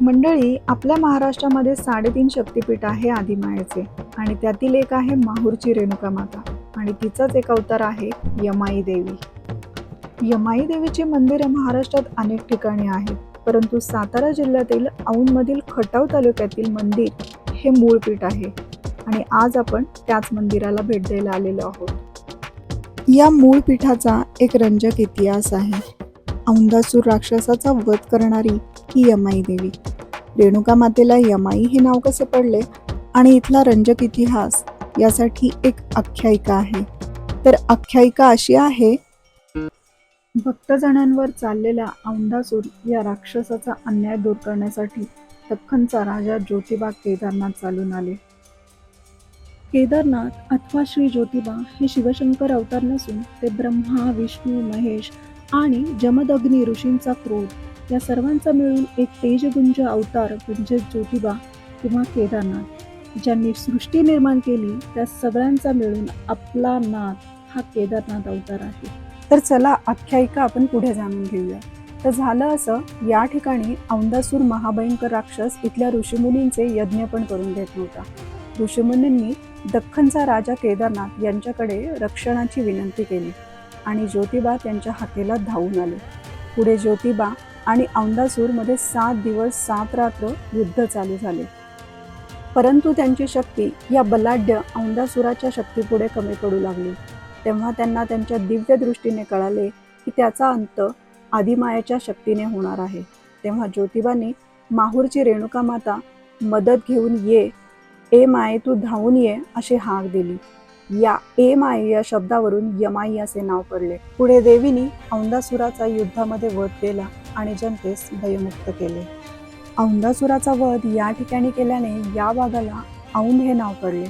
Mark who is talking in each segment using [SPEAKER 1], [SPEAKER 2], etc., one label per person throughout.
[SPEAKER 1] मंडळी आपल्या महाराष्ट्रामध्ये साडेतीन शक्तिपीठ आहे आदिमायेचे आणि त्यातील एक आहे माहूरची रेणुका माता आणि तिचाच एक अवतार आहे यमाई देवी. यमाई देवीची मंदिरे महाराष्ट्रात अनेक ठिकाणी आहेत परंतु सातारा जिल्ह्यातील औंधमधील खटाव तालुक्यातील मंदिर हे मूळ पीठ आहे आणि आज आपण त्याच मंदिराला भेट द्यायला आलेलो आहोत. या मूळ पीठाचा एक रंजक इतिहास आहे. औंधासूर राक्षसाचा वध करणारी ही यमाई देवी. रेणुका मातेला यमाई हे नाव कसे पडले आणि इथला रंजक इतिहास यासाठी एक आख्यायिका आहे. तर आख्यायिका अशी आहे भक्तजणांवर चाललेला औंधासूर या राक्षसाचा अन्याय दूर करण्यासाठी दख्खनचा राजा ज्योतिबा केदारनाथ चालून आले. केदारनाथ अथवा श्री ज्योतिबा हे शिवशंकर अवतार नसून ते ब्रह्मा विष्णू महेश आणि जमदग्नी ऋषींचा क्रोध या सर्वांचा मिळून एक तेजगुंज अवतार म्हणजे ज्योतिबा किंवा केदारनाथ ज्यांनी सृष्टी निर्माण केली त्या सगळ्यांचा मिळून आपला नाथ हा केदारनाथ अवतार आहे. तर चला आख्यायिका आपण पुढे जाणून घेऊया. तर झालं असं या ठिकाणी औंदासूर महाभयंकर राक्षस इथल्या ऋषीमुनींचे यज्ञ पण करून घेत नव्हता. ऋषीमुनींनी दख्खनचा राजा केदारनाथ यांच्याकडे रक्षणाची विनंती केली आणि ज्योतिबा त्यांच्या हाकेला धावून आले. पुढे ज्योतिबा आणि औंदासूरमध्ये सात दिवस सात रात्र युद्ध चालू झाले. परंतु त्यांची शक्ती या बलाढ्य औंदासुराच्या शक्तीपुढे कमी पडू लागली. तेव्हा त्यांना त्यांच्या दिव्य दृष्टीने कळाले की त्याचा अंत आदिमायाच्या शक्तीने होणार आहे. तेव्हा ज्योतिबांनी माहूरची रेणुका माता मदत घेऊन ये ए माये तू धावून ये अशी हाक दिली. या ए या शब्दावरून यमाई असे नाव पडले. पुढे देवीनी औंदासुराचा युद्धामध्ये वध केला आणि जनतेस भयमुक्त केले. औंदासुराचा वध या ठिकाणी केल्याने या भागाला औंध हे नाव पडले.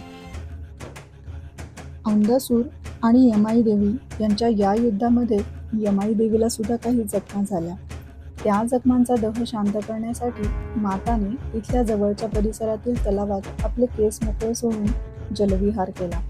[SPEAKER 1] औंदासूर आणि यमाई देवी यांच्या या युद्धामध्ये यमाई देवीला सुद्धा काही जखमा झाल्या. त्या जखमांचा दह शांत करण्यासाठी माताने तिथल्या जवळच्या परिसरातील तलावात आपले केस मोकळे सोडून जलविहार केला.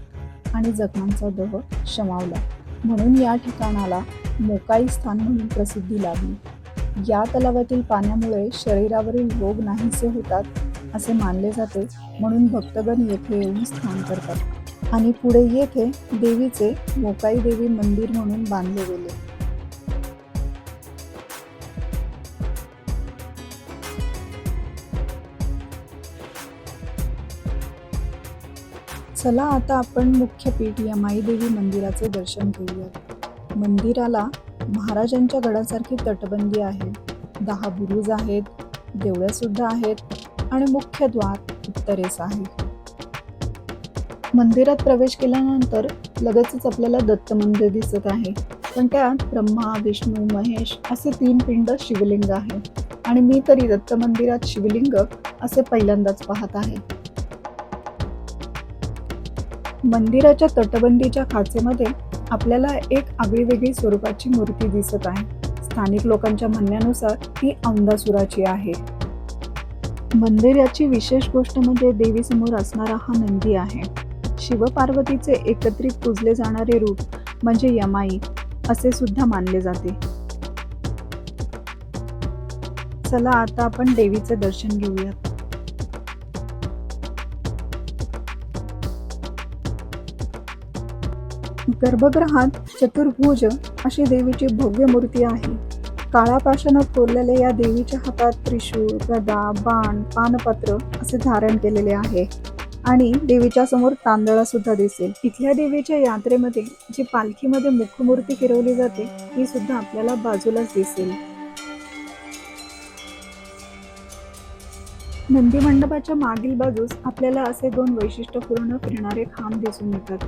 [SPEAKER 1] आणि जखमांचा दह शमावला. म्हणून या ठिकाणाला मोकाई स्थान म्हणून प्रसिद्धी लाभली या तलावातील पाण्यामुळे शरीरावरील रोग नाहीसे होतात असे मानले जाते म्हणून भक्तगण येथे येऊन स्थान करतात. आणि पुढे येथे देवीचे मोकाई देवी मंदिर म्हणून बांधले गेले. चला आता आपण मुख्य पीठ या माईदेवी मंदिराचे दर्शन घेऊयात. मंदिराला महाराजांच्या गडासारखी तटबंदी आहे. दहा बुरुज आहेत देवळ्यासुद्धा सुद्धा आहेत आणि मुख्य द्वार उत्तरेस आहे. मंदिरात प्रवेश केल्यानंतर लगेचच आपल्याला दत्त मंदिर दिसत आहे. पण त्यात ब्रह्मा विष्णू महेश असे तीन पिंड शिवलिंग आहे. आणि मी तरी दत्त मंदिरात शिवलिंग असे पहिल्यांदाच पाहत आहे. मंदिराच्या तटबंदीच्या खाचेमध्ये आपल्याला एक आगळीवेगळी स्वरूपाची मूर्ती दिसत आहे. स्थानिक लोकांच्या म्हणण्यानुसार ती औंदासुराची आहे. मंदिराची विशेष गोष्ट म्हणजे देवीसमोर असणारा हा नंदी आहे. शिवपार्वतीचे एकत्रित पूजले जाणारे रूप म्हणजे यमाई असे सुद्धा मानले जाते. चला आता आपण देवीचे दर्शन घेऊयात. गर्भगृहात चतुर्भुज अशी देवीची भव्य मूर्ती आहे. काळ्या पाषाणात कोरलेल्या या देवीच्या हातात त्रिशूळ गदा बाण पानपत्र असे धारण केलेले आहे. आणि देवीच्या समोर तांदळा सुद्धा दिसेल. इथल्या देवीच्या यात्रेमध्ये जी पालखीमध्ये मुखमूर्ती फिरवली जाते ती सुद्धा आपल्याला बाजूलाच दिसेल. नंदी मंडपाच्या मागील बाजूस आपल्याला असे दोन वैशिष्ट्यपूर्ण फिरणारे खांब दिसून येतात.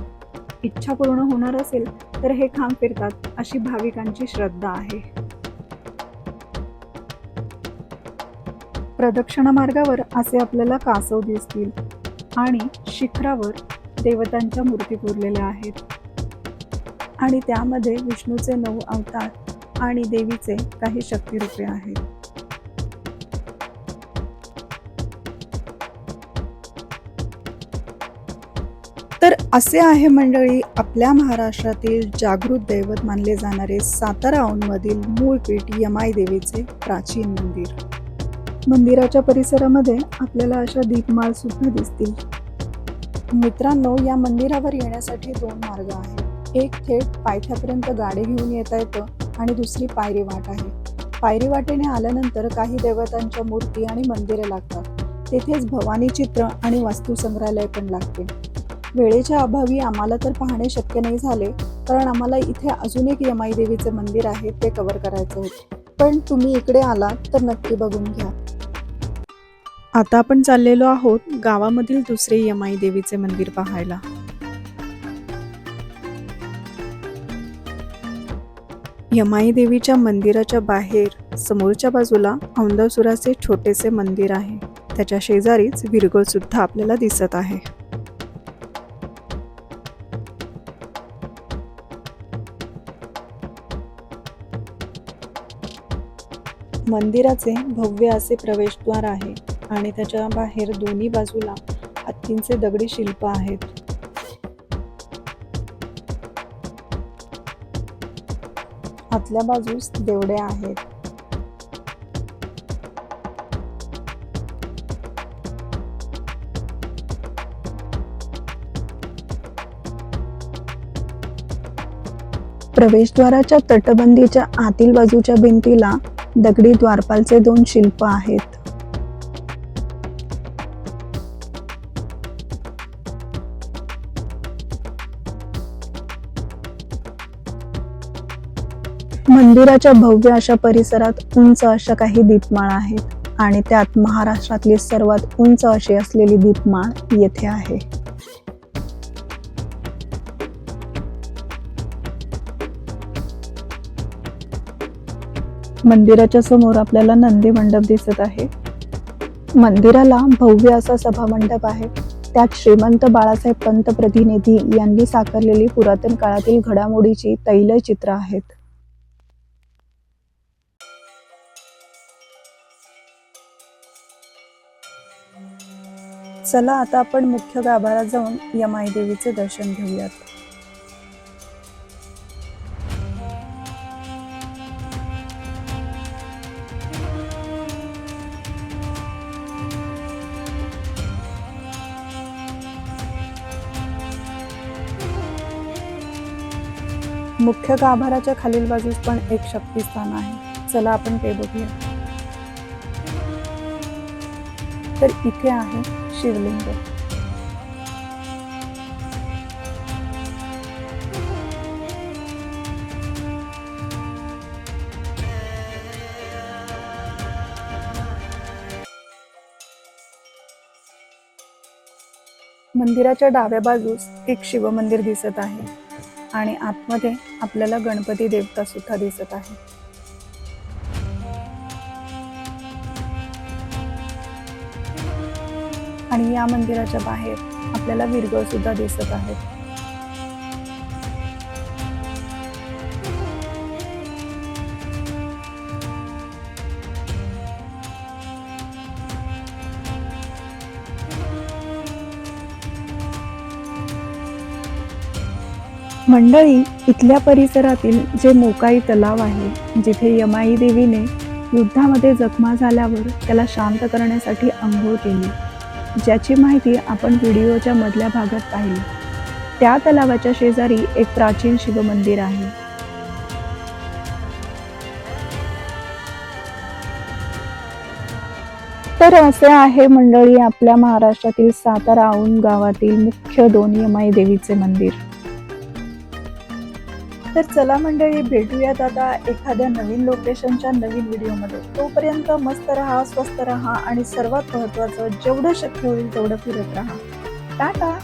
[SPEAKER 1] इच्छा पूर्ण होणार असेल तर हे खांब फिरतात अशी भाविकांची श्रद्धा आहे. प्रदक्षिणा मार्गावर असे आपल्याला कासव दिसतील आणि शिखरावर देवतांच्या मूर्ती कोरलेल्या आहेत. आणि त्यामध्ये विष्णूचे नऊ अवतार आणि देवीचे काही शक्तिरूपे आहेत. असे आहे मंडळी आपल्या महाराष्ट्रातील जागृत दैवत मानले जाणारे सातारा औंधमधील मूळ पीठ यमाई देवीचे प्राचीन मंदिर. मंदिराच्या परिसरामध्ये आपल्याला अशा दीपमाळ सुद्धा दिसतील. मित्रांनो या मंदिरावर येण्यासाठी दोन मार्ग आहेत. एक थेट पायथ्यापर्यंत गाडी घेऊन येता येतं आणि दुसरी पायरी वाट आहे. पायरी वाटेने आल्यानंतर काही देवतांच्या मूर्ती आणि मंदिरे लागतात. तेथेच भवानी चित्र आणि वास्तू संग्रहालय पण लागते. वेळेच्या अभावी आम्हाला तर पाहणे शक्य नाही झाले कारण आम्हाला इथे अजून एक यमाई देवीचे मंदिर आहे ते कव्हर करायचं होतं. पण तुम्ही इकडे आलात तर नक्की बघून घ्या. आता आपण चाललेलो आहोत गावामधील दुसरे यमाई देवीचे मंदिर पाहायला. यमाई देवीच्या मंदिराच्या बाहेर समोरच्या बाजूला औंदासुराचे छोटेसे मंदिर आहे. त्याच्या शेजारीच विरगळ सुद्धा आपल्याला दिसत आहे. मंदिराचे भव्य असे प्रवेशद्वार आहे आणि त्याच्या बाहेर दोन्ही बाजूला हत्तींचे दगडी शिल्प आहेत. आतल्या बाजूस देवडे आहेत. प्रवेशद्वाराच्या तटबंदीच्या आतील बाजूच्या भिंतीला दगडी द्वारपालचे दोन शिल्प आहेत. मंदिराच्या भव्य अशा परिसरात उंच अशा काही दीपमाळा आहेत आणि त्यात महाराष्ट्रातली सर्वात उंच अशी असलेली दीपमाळ येथे आहे. मंदिराच्या समोर आपल्याला नंदी मंडप दिसत आहे. मंदिराला भव्य असा सभा मंडप आहे. त्यात श्रीमंत बाळासाहेब पंत प्रतिनिधी यांनी साकारलेली पुरातन काळातील घडामोडीची तैलचित्र आहेत. चला आता आपण मुख्य गाभारात जाऊन यमाई देवीचे दर्शन घेऊयात. मुख्य गाभाराच्या खालील बाजूस पण एक शक्तिस्थान आहे. चला आपण ते बघूया. तर इथे आहे शिवलिंग. मंदिराच्या डाव्या बाजूस एक शिवमंदिर दिसत आहे. आणि आतमध्ये आपल्याला गणपती देवता सुद्धा दिसत आहे आणि या मंदिराच्या बाहेर आपल्याला विरगळ सुद्धा दिसत आहेत. मंडळी इथल्या परिसरातील जे मोकाई तलाव आहे जिथे यमाई देवीने युद्धामध्ये जखमा झाल्यावर त्याला शांत करण्यासाठी आंघोळ केली. ज्याची माहिती आपण व्हिडिओच्या मधल्या भागात पाहिली. त्या तलावाच्या शेजारी एक प्राचीन शिवमंदिर आहे. तर असे आहे मंडळी आपल्या महाराष्ट्रातील सातारा औंध गावातील मुख्य दोन यमाई देवीचे मंदिर. तर चला मंडळी भेटूयात आता एखाद्या नवीन लोकेशनच्या नवीन व्हिडिओमध्ये तोपर्यंत मस्त राहा स्वस्त राहा आणि सर्वात महत्त्वाचं जेवढं शक्य होईल तेवढं फिरत राहा. टाटा!